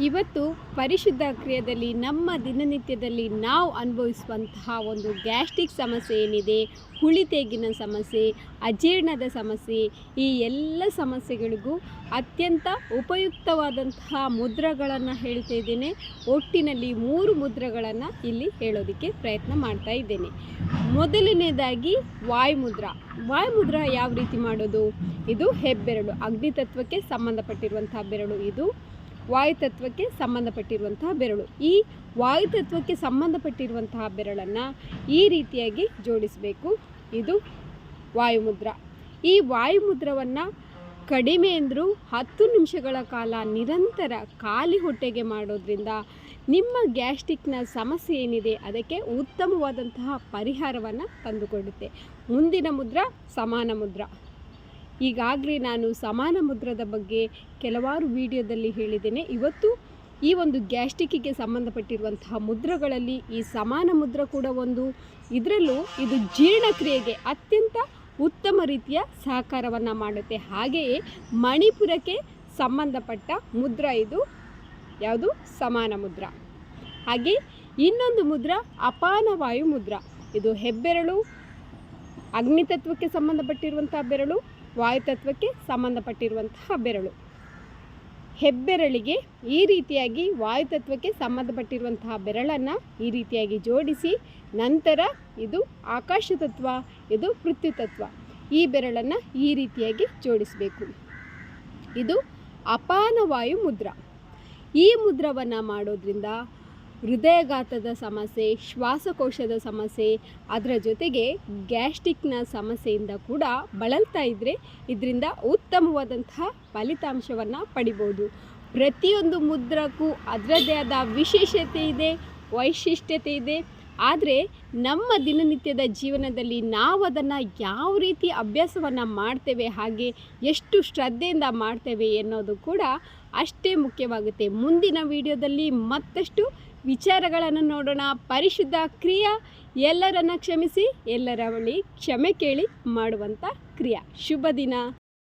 ಇವತ್ತು ಪರಿಶುದ್ಧ ಕ್ರಿಯೆಯಲ್ಲಿ, ನಮ್ಮ ದಿನನಿತ್ಯದಲ್ಲಿ ನಾವು ಅನುಭವಿಸುವಂತಹ ಒಂದು ಗ್ಯಾಸ್ಟ್ರಿಕ್ ಸಮಸ್ಯೆ ಏನಿದೆ, ಹುಳಿ ಹುಳಿತೇಗಿನ ಸಮಸ್ಯೆ, ಅಜೀರ್ಣದ ಸಮಸ್ಯೆ, ಈ ಎಲ್ಲ ಸಮಸ್ಯೆಗಳಿಗೂ ಅತ್ಯಂತ ಉಪಯುಕ್ತವಾದಂತಹ ಮುದ್ರಗಳನ್ನು ಹೇಳ್ತಾ ಇದ್ದೇನೆ. ಒಟ್ಟಿನಲ್ಲಿ ಮೂರು ಮುದ್ರಗಳನ್ನು ಇಲ್ಲಿ ಹೇಳೋದಕ್ಕೆ ಪ್ರಯತ್ನ ಮಾಡ್ತಾ ಇದ್ದೇನೆ. ಮೊದಲನೇದಾಗಿ ವಾಯುಮುದ್ರ. ವಾಯುಮುದ್ರ ಯಾವ ರೀತಿ ಮಾಡೋದು? ಇದು ಹೆಬ್ಬೆರಳು. ಅಗ್ನಿತತ್ವಕ್ಕೆ ಸಂಬಂಧಪಟ್ಟಿರುವಂತಹ ಬೆರಳು ಇದು. ವಾಯುತತ್ವಕ್ಕೆ ಸಂಬಂಧಪಟ್ಟಿರುವಂತಹ ಬೆರಳು. ಈ ವಾಯುತತ್ವಕ್ಕೆ ಸಂಬಂಧಪಟ್ಟಿರುವಂತಹ ಬೆರಳನ್ನು ಈ ರೀತಿಯಾಗಿ ಜೋಡಿಸಬೇಕು. ಇದು ವಾಯುಮುದ್ರ. ಈ ವಾಯುಮುದ್ರವನ್ನು ಕಡಿಮೆ ಅಂದರೂ ಹತ್ತು ನಿಮಿಷಗಳ ಕಾಲ ನಿರಂತರ ಖಾಲಿ ಹೊಟ್ಟೆಗೆ ಮಾಡೋದ್ರಿಂದ ನಿಮ್ಮ ಗ್ಯಾಸ್ಟ್ರಿಕ್ನ ಸಮಸ್ಯೆ ಏನಿದೆ ಅದಕ್ಕೆ ಉತ್ತಮವಾದಂತಹ ಪರಿಹಾರವನ್ನು ತಂದುಕೊಡುತ್ತೆ. ಮುಂದಿನ ಮುದ್ರ ಸಮಾನ ಮುದ್ರ. ಈಗಾಗಲೇ ನಾನು ಸಮಾನ ಮುದ್ರದ ಬಗ್ಗೆ ಕೆಲವಾರು ವಿಡಿಯೋದಲ್ಲಿ ಹೇಳಿದ್ದೇನೆ. ಇವತ್ತು ಈ ಒಂದು ಗ್ಯಾಸ್ಟ್ರಿಕ್ಕಿಗೆ ಸಂಬಂಧಪಟ್ಟಿರುವಂತಹ ಮುದ್ರಗಳಲ್ಲಿ ಈ ಸಮಾನ ಮುದ್ರ ಕೂಡ ಒಂದು. ಇದರಲ್ಲೂ ಇದು ಜೀರ್ಣಕ್ರಿಯೆಗೆ ಅತ್ಯಂತ ಉತ್ತಮ ರೀತಿಯ ಸಹಕಾರವನ್ನು ಮಾಡುತ್ತೆ. ಹಾಗೆಯೇ ಮಣಿಪುರಕ್ಕೆ ಸಂಬಂಧಪಟ್ಟ ಮುದ್ರ ಇದು. ಯಾವುದು? ಸಮಾನ ಮುದ್ರ. ಹಾಗೆ ಇನ್ನೊಂದು ಮುದ್ರ ಅಪಾನವಾಯು ಮುದ್ರ. ಇದು ಹೆಬ್ಬೆರಳು, ಅಗ್ನಿತತ್ವಕ್ಕೆ ಸಂಬಂಧಪಟ್ಟಿರುವಂಥ ಬೆರಳು ವಾಯುತತ್ವಕ್ಕೆ ಸಂಬಂಧಪಟ್ಟಿರುವಂತಹ ಬೆರಳು. ಹೆಬ್ಬೆರಳಿಗೆ ಈ ರೀತಿಯಾಗಿ ವಾಯುತತ್ವಕ್ಕೆ ಸಂಬಂಧಪಟ್ಟಿರುವಂತಹ ಬೆರಳನ್ನು ಈ ರೀತಿಯಾಗಿ ಜೋಡಿಸಿ ನಂತರ ಇದು ಆಕಾಶ ತತ್ವ, ಇದು ಪೃಥ್ವಿ ತತ್ವ. ಈ ಬೆರಳನ್ನು ಈ ರೀತಿಯಾಗಿ ಜೋಡಿಸಬೇಕು. ಇದು ಅಪಾನವಾಯು ಮುದ್ರ. ಈ ಮುದ್ರವನ್ನು ಮಾಡೋದ್ರಿಂದ ಹೃದಯಘಾತದ ಸಮಸ್ಯೆ, ಶ್ವಾಸಕೋಶದ ಸಮಸ್ಯೆ, ಅದರ ಜೊತೆಗೆ ಗ್ಯಾಸ್ಟ್ರಿಕ್ನ ಸಮಸ್ಯೆಯಿಂದ ಕೂಡ ಬಳಲ್ತಾ ಇದ್ದರೆ ಇದರಿಂದ ಉತ್ತಮವಾದಂತಹ ಫಲಿತಾಂಶವನ್ನು ಪಡಿಬೋದು. ಪ್ರತಿಯೊಂದು ಮುದ್ರಕ್ಕೂ ಅದರದ್ದೇ ಆದ ವಿಶೇಷತೆ ಇದೆ. ವೈಶಿಷ್ಟ್ಯತೆ ಇದೆ. ಆದರೆ ನಮ್ಮ ದಿನನಿತ್ಯದ ಜೀವನದಲ್ಲಿ ನಾವು ಅದನ್ನು ಯಾವ ರೀತಿ ಅಭ್ಯಾಸವನ್ನು ಮಾಡ್ತೇವೆ, ಹಾಗೆ ಎಷ್ಟು ಶ್ರದ್ಧೆಯಿಂದ ಮಾಡ್ತೇವೆ ಎನ್ನೋದು ಕೂಡ ಅಷ್ಟೇ ಮುಖ್ಯವಾಗುತ್ತೆ. ಮುಂದಿನ ವಿಡಿಯೋದಲ್ಲಿ ಮತ್ತಷ್ಟು ವಿಚಾರಗಳನ್ನು ನೋಡೋಣ. ಪರಿಶುದ್ಧ ಕ್ರಿಯಾ, ಎಲ್ಲರನ್ನ ಕ್ಷಮಿಸಿ, ಎಲ್ಲರ ಬಳಿ ಕ್ಷಮೆ ಕೇಳಿ ಮಾಡುವಂಥ ಕ್ರಿಯಾ. ಶುಭ ದಿನ.